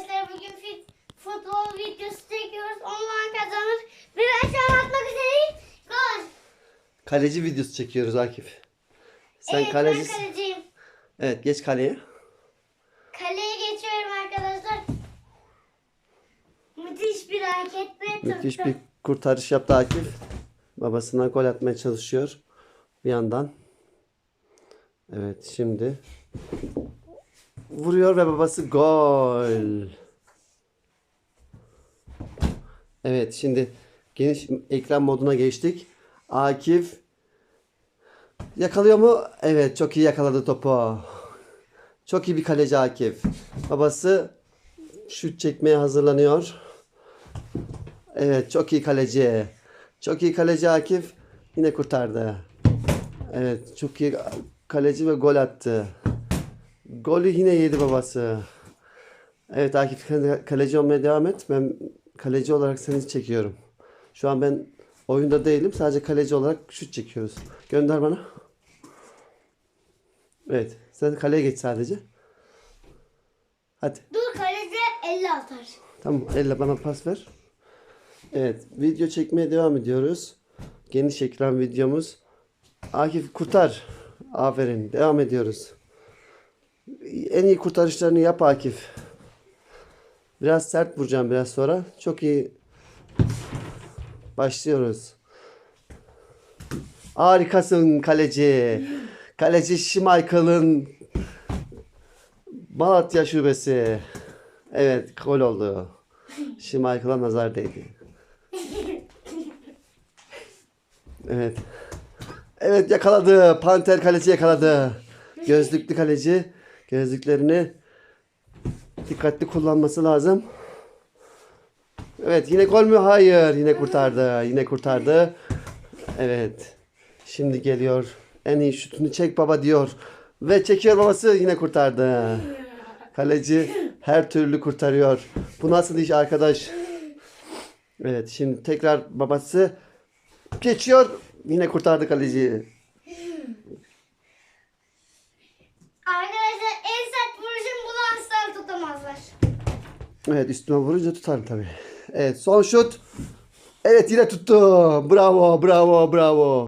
Arkadaşlar bugün fit, futbol videosu çekiyoruz. Online kazanır. Ve şu an atmak üzereyim. Gol. Kaleci videosu çekiyoruz Akif. Sen evet kalecisin. ben kaleciyim. Evet geç kaleye. Kaleye geçiyorum arkadaşlar. Müthiş bir hareketle Müthiş tuttum. bir kurtarış yaptı Akif. Babasına gol atmaya çalışıyor. Bir yandan. Evet şimdi vuruyor ve babası gol. Evet şimdi geniş ekran moduna geçtik. Akif yakalıyor mu? Evet çok iyi yakaladı topu. Çok iyi bir kaleci Akif. Babası şut çekmeye hazırlanıyor. Evet çok iyi kaleci. Çok iyi kaleci Akif. Yine kurtardı. Evet çok iyi kaleci ve gol attı. Golü yine yedi babası. Evet Akif kale- kaleci olmaya devam et. Ben kaleci olarak seni çekiyorum. Şu an ben oyunda değilim. Sadece kaleci olarak şut çekiyoruz. Gönder bana. Evet. Sen kaleye geç sadece. Hadi. Dur kaleci 50 atar. Tamam elle bana pas ver. Evet video çekmeye devam ediyoruz. Geniş ekran videomuz. Akif kurtar. Aferin devam ediyoruz. En iyi kurtarışlarını yap Akif. Biraz sert vuracağım biraz sonra. Çok iyi. Başlıyoruz. Harikasın kaleci. Kaleci Schmeichel'ın Malatya şubesi. Evet gol oldu. Schmeichel'a nazar değdi. Evet. Evet yakaladı. Panter kaleci yakaladı. Gözlüklü kaleci. Gözlüklerini dikkatli kullanması lazım. Evet yine gol mü? Hayır. Yine kurtardı. Yine kurtardı. Evet. Şimdi geliyor. En iyi şutunu çek baba diyor. Ve çekiyor babası yine kurtardı. Kaleci her türlü kurtarıyor. Bu nasıl iş arkadaş? Evet şimdi tekrar babası geçiyor. Yine kurtardı kaleciyi. Arkadaşlar en sert vuruşum bunu asla tutamazlar. Evet üstüne vurunca tutar tabii. Evet son şut. Evet yine tuttu. Bravo bravo bravo.